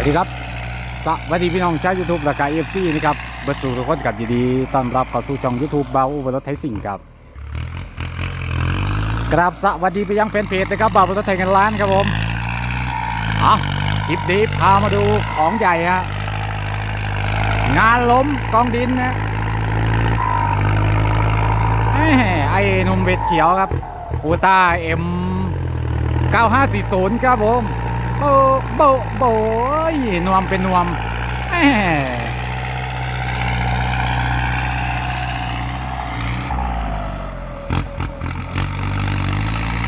วัสดีครับ สวัสดีพี่น้องชาวยูทูบและกาเอฟซีนะครับเบิร์ดสู่ทุกคนกันดีๆต้อนรับเข้าสู่ช่องยูทูบเบาอุบลรถไทยสิ่งครับกราบสวัสดีไปยังแฟนเพจนะครับเบาอุบลรถไทยกันล้านครับผมอะคลิปนี้พามาดูของใหญ่ฮะงานล้มกองดินนะไอ้หนุ่มเบ็ดเขียวครับกูต้าเอ็ม9540 ครับผม โบโบโบยนวมเป็นนวมแหม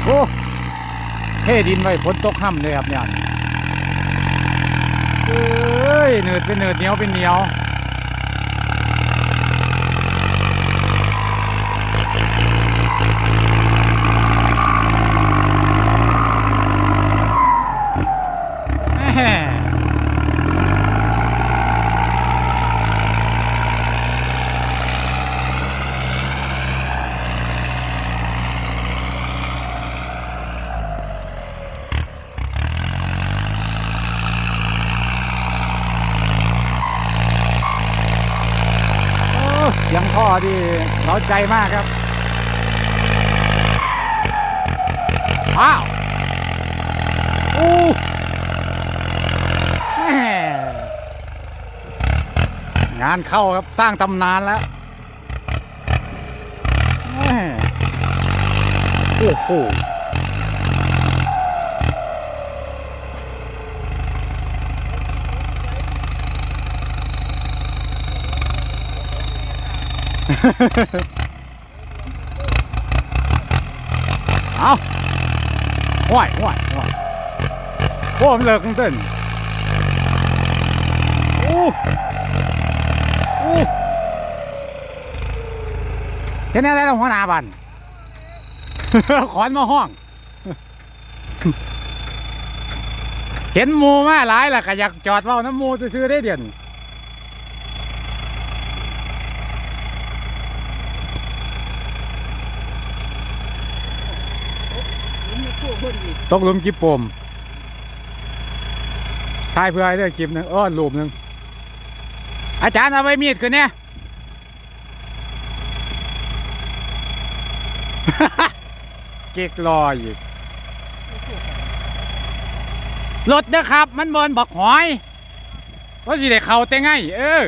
โอ้เทดินไว้ฝนตกห่ำเลยครับเนี่ยเอ้ยเนืดเป็นเนืดเหนียวเป็นเหนียว เสียงท่อที่เราใจมากครับอ้าวอู้งานเข้าครับสร้างตำนานแล้วโอ้โห เอาห้วยห้วยห้วยโอ้มันเลิกตั้งเต้นโอ้โอ้เห็นอะไรแล้หัวหน้าบันขอนมาห้อง เห็นหมูมาหลายล่ะก็อยากจอดเว้าน้ำหมูซื้อๆได้เดี๋ยวนี้ ตกหลุมกิบปมทายเพื่อให้ได้คลิปหนึงอ้อรูปหนึง อาจารย์เอาไปมีดขึ้นเนี่ย เก๊กรออยู่รถนะครับ มันบนบอกหอยว่าสิได้เข้าแต่ไง เออ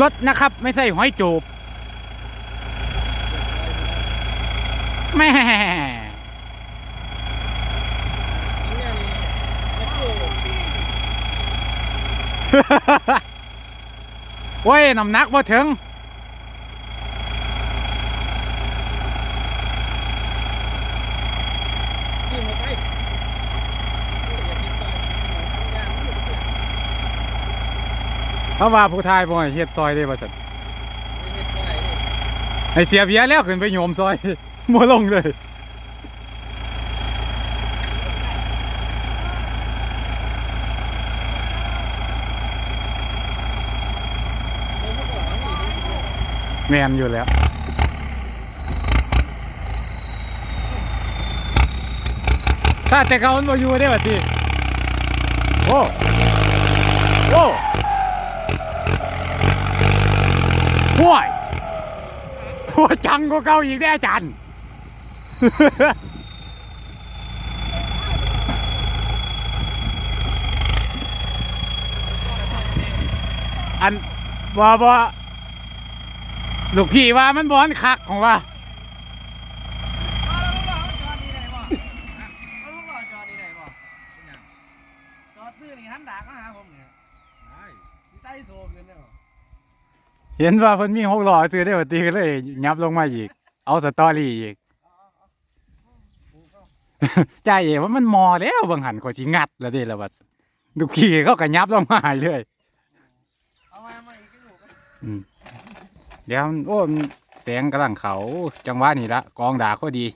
รถนะครับ ไม่ใช่หอยจูบแม่โอ้ยน้ำหนักบ่ถึง เพราะว่าผู้ทายบ่ให้เฮ็ดซอยได้บ่ซั่นให้เสียเบียแล้วขึ้นไปโยมซอยบ่ลงเลยแมนอยู่แล้วถ้าแต่เขามันบ่อยู่ได้บัดนี้โอ้โอ้ ห่วยห่วยจังกว่าเก่าอีกได้ออาจารย์อันบ่บ่ลูกพี่ว่ามันบอนคักของว่าจอดซื้อนี่หันดากมาหาผมเนี่ยใช่มีใต้โซมเลยเนี่ย เห็นว่าเพิ่นมีหกล้อซื้อได้บัดนี้ก็เลยยับลงมาอีก เอาสตอรี่อีกใจเอ๋ว่ามันมอแล้วบางหันก็สิงัดแล้วเด้ละบัดลูกพี่เขาก็ยับลงมาเลยเอามามาอีกลูกอืมเดี๋ยวโอ้แสงกำลังเขาจังหวะนี้ละกองดาก็ดี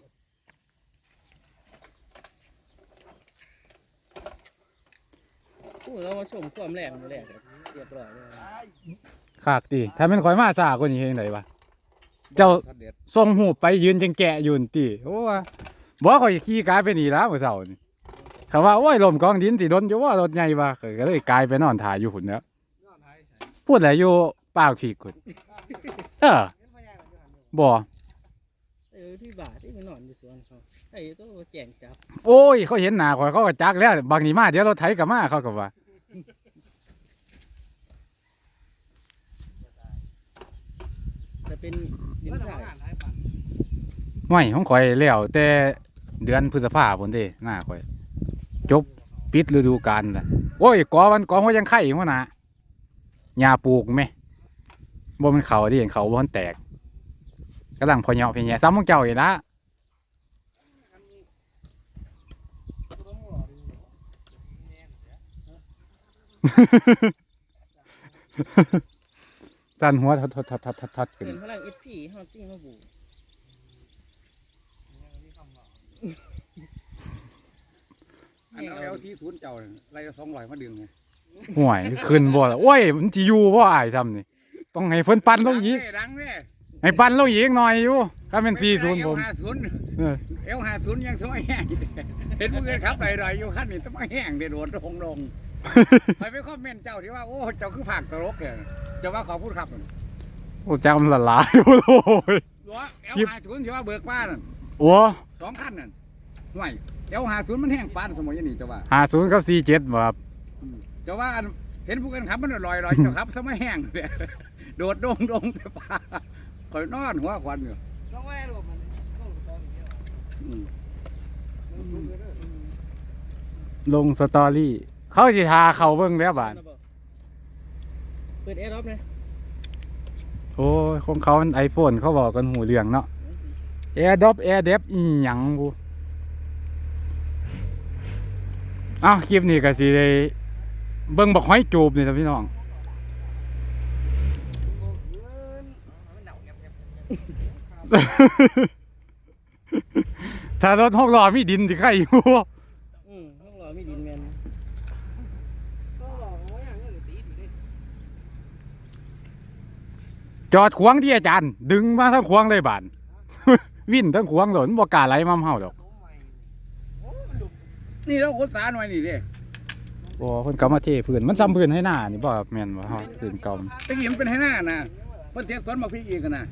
กูเรามาส่งความแรงมาแรกเลยเรียบร้อยเลย คากติถ้าเป็นข่อยมาซากว่านี้เฮ็ดไดวะ เจ้าเด็ดส่งหูปไปยืนจังแกะอยู่นั่นติโอ้ว่าบ่ข่อยขี่กลายไปนี่แล้วมื้อเช้านี่เขาว่าโอ้ยลมกองดินสิโดนอยู่ว่ารถใหญ่ว่าข้อยก็เลยกลายไปนอนถ่ายอยู่พุ่นแล้วพูดอะไรอยู่ปากผีกุดเออบ่เออที่บ่าที่มันนอนอยู่สวนเขาไอ้ตัวแจงจับ โอ้ย เขาเห็นหน้าข่อยเขาก็จักแล้ว บางนี้มาเดี๋ยวรถไถก็มาเขาก็ว่า จะ เป็นดินเมื่อทรายงานท้ายปั่นห่วยของข่อยแล้วแต่เดือนพฤษภาพุ่นเด้หน้าข่อย จบปิดฤดูกาลล่ะโอ้ยกอมันกอมันยังไข่หัวหน้าหญ้าปลูกแม่บ่มันเขาที่เห็นเขาบ่มันแตกกำลังพอเหยาะเพญแย่ซ้ำของเจ้าอีกละ ตันหัวทัดทัดทัดทัดทัดทัดขึ้นเกินพลังเอสพีฮอตตี้มาบูอันเอาเอลซีศูนย์เจ้าเนี่ยไล่ละสองร้อยมาดึงไงห่วยขึ้นบ่ล่ะโอ้ยมันสิอยู่บ่อายทำนี่ต้องให้เพิ่นปั่นลงอีกดังเว้ยให้ปั่นลงอีกหน่อยอยู่ถ้าเป็น40ผมเอลห้าศูนย์เออเอลห้าศูนย์ยังสมัยแห้งเห็นผู้อื่นขับไปลอยๆอยู่ขั้นนี้สมัยแห้งเดือดโดดลงลงไปไปคอมเมนต์เจ้าที่ว่าโอ้เจ้าคือผักตลกเนี่ยเจ้าว่าขอพูดครับโอ้จักมันละลายโอ้ยหัวเอลห้าศูนย์ที่ว่าเบิกบ้านนั่นโอ้สองขั้นนั่นห่วยเอลห้าศูนย์มันแห้งปานสมัยนี้เจ้าว่า50กับ47บ่ครับเจ้าว่าอันเห็นผู้อื่นขับมันลอยลอยๆเจ้าขับสมัยแห้งเนี่ยโดดดงดงแต่ป่าคอยนอนหัวควันอยู่ต้องแว่รูมันต้องตอนนี้อืมลงสตอรี่ เขาสิทาเขาเบิ่งแล้วบาด เปิดแอร์ร็อปนะโอ้ยของเขามัน iPhone เขาบอกกันหูเรื่องเนาะ AirDrop AirDep อีหยังกูอ้าวคลิปนี้ก็สิได้เบิ่งบักหอยจูบนี่ท่านพี่น้องถ้ารถหกล้อมีดินสิใครอยู่ อืมต้องรอมีดินแมน จอดขวางที่อาจารย์ ดึงมาทั้งขวางเลยบานวิ่นทั้งขวางหล่นบ่กล้าไหลมาเฮาดอกนี่เราโคตรสาหน่อยนี่เด้โอ้เพิ่นก็มาเทพื้นมันซ้ำพื้นให้หน้านี่บ่ครับแม่นบ่เฮาพื้นเก่าตะกี้มันเป็นให้หน้านะมันเสียสวนมาพี่อีกอะนะ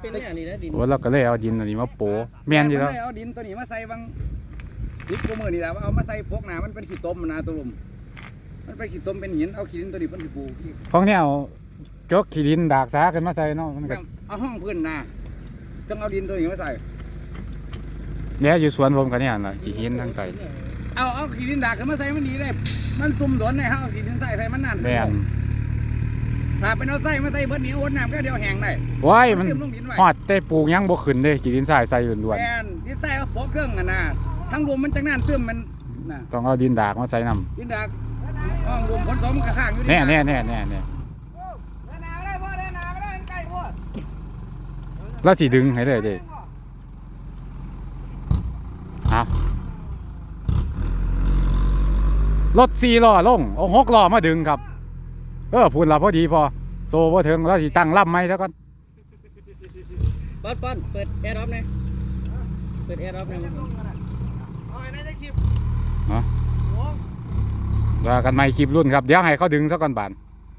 เป็นเนี่ยนี่นะดินโอ้เราก็เลยเอาดินอันนี้มาโปะแม่นอยู่แล้วมัเลยเอาดินตัวนี้มาใส่บางสิบกว่ามือนี่แหละว่าเอามาใส่พกหนามันเป็นขี้ต้มนะตัวลมมันเป็นขี้ต้มเป็นหินเอาขี้ดินตัวนี้เป็นขี้ปูขี้ของแนว จกขี้ดินดากสาขึ้นมาใส่เนาะมันก็เอาห้องพื้นนาต้องเอาดินตัวนี้มาใส่แล้วอยู่สวนผมก็เนี่ยน่ะขี้หินทั้งไตเอาเอาขี้ดินดากขึ้นมาใส่มันดีเลยมันตุ่มโดนในห้าเอาขี้ดินใส่ใส่มันนานแม่นถ้าเป็นเอาใส่มาใส่เบิดนี้โอนน้ำก็เดียวแห้งได้ว้ายมันเตรียมลงดินไว้ฮอดแต่ปลูกยังบ่ขึ้นเด้ขี้ดินทรายใส่ล้วนแม่นดินใส่เอาโปะเครื่องอะนะทั้งรวมมันจังนั่นซึมมันน่ะๆต้องเอาดินดากมาใส่นํดินดากห้องรวมผลสมมันก็ข้างอยู่ดิแน่ดากแน่แน่แน่แน่ แล้วสิดึงให้เลยเด้เอารถ4ล้อลงเอา6ล้อมาดึงครับ เออพูดละพอดีพอ โซ่บ่ถึงแล้วสิตั้งลำไหมซะก่อนป้อนป้อนเปิดแอร์ร็อปนะเปิดแอร์ร็อปนะว่ากันใหม่คลิปรุ่นครับ เดี๋ยวให้เขาดึงซะก่อนบาน